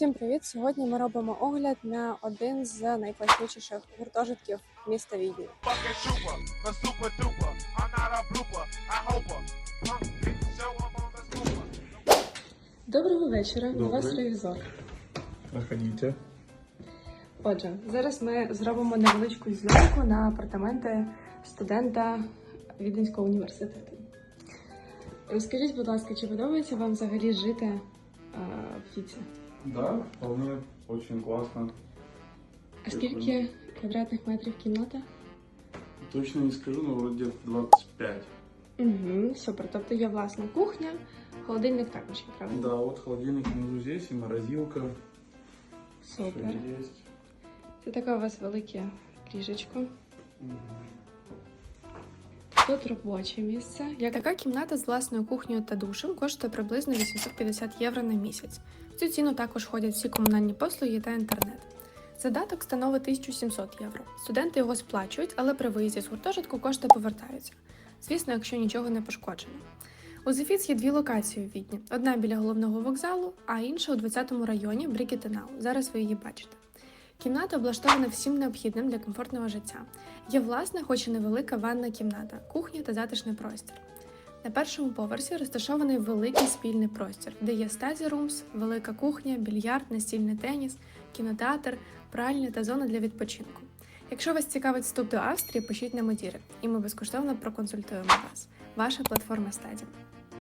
Всім привіт! Сьогодні ми робимо огляд на один з найкласніших гуртожитків міста Відні. Доброго вечора, у вас ревізор. Проходите. Отже, зараз ми зробимо невеличку зйомку на апартаменти студента Віденського університету. Розкажіть, будь ласка, чи подобається вам взагалі жити е, в Фіці? Да, вполне очень классно. А скільки квадратних метрів кімната? Точно не скажу, но вроде 25. Угу, супер. Тобто є власна кухня, холодильник також є, правда? Да, вот холодильник внизу здесь и морозилка. Супер. Всё есть. Це таке у вас велике ліжечко. Мгм. Тут робоче місце. Як така кімната з власною кухнею та душем коштує приблизно 850 євро на місяць. В цю ціну також входять всі комунальні послуги та інтернет. Задаток становить 1700 євро. Студенти його сплачують, але при виїзді з гуртожитку кошти повертаються. Звісно, якщо нічого не пошкоджено. У Зефіц є дві локації у Відні: одна біля головного вокзалу, а інша у 20-му районі Брікетенау. Зараз ви її бачите. Кімната облаштована всім необхідним для комфортного життя. Є власна, хоч і невелика ванна кімната, кухня та затишний простір. На першому поверсі розташований великий спільний простір, де є стазі румс, велика кухня, більярд, настільний теніс, кінотеатр, пральня та зона для відпочинку. Якщо вас цікавить вступ до Австрії, пишіть на Модіри, і ми безкоштовно проконсультуємо вас. Ваша платформа Стаді.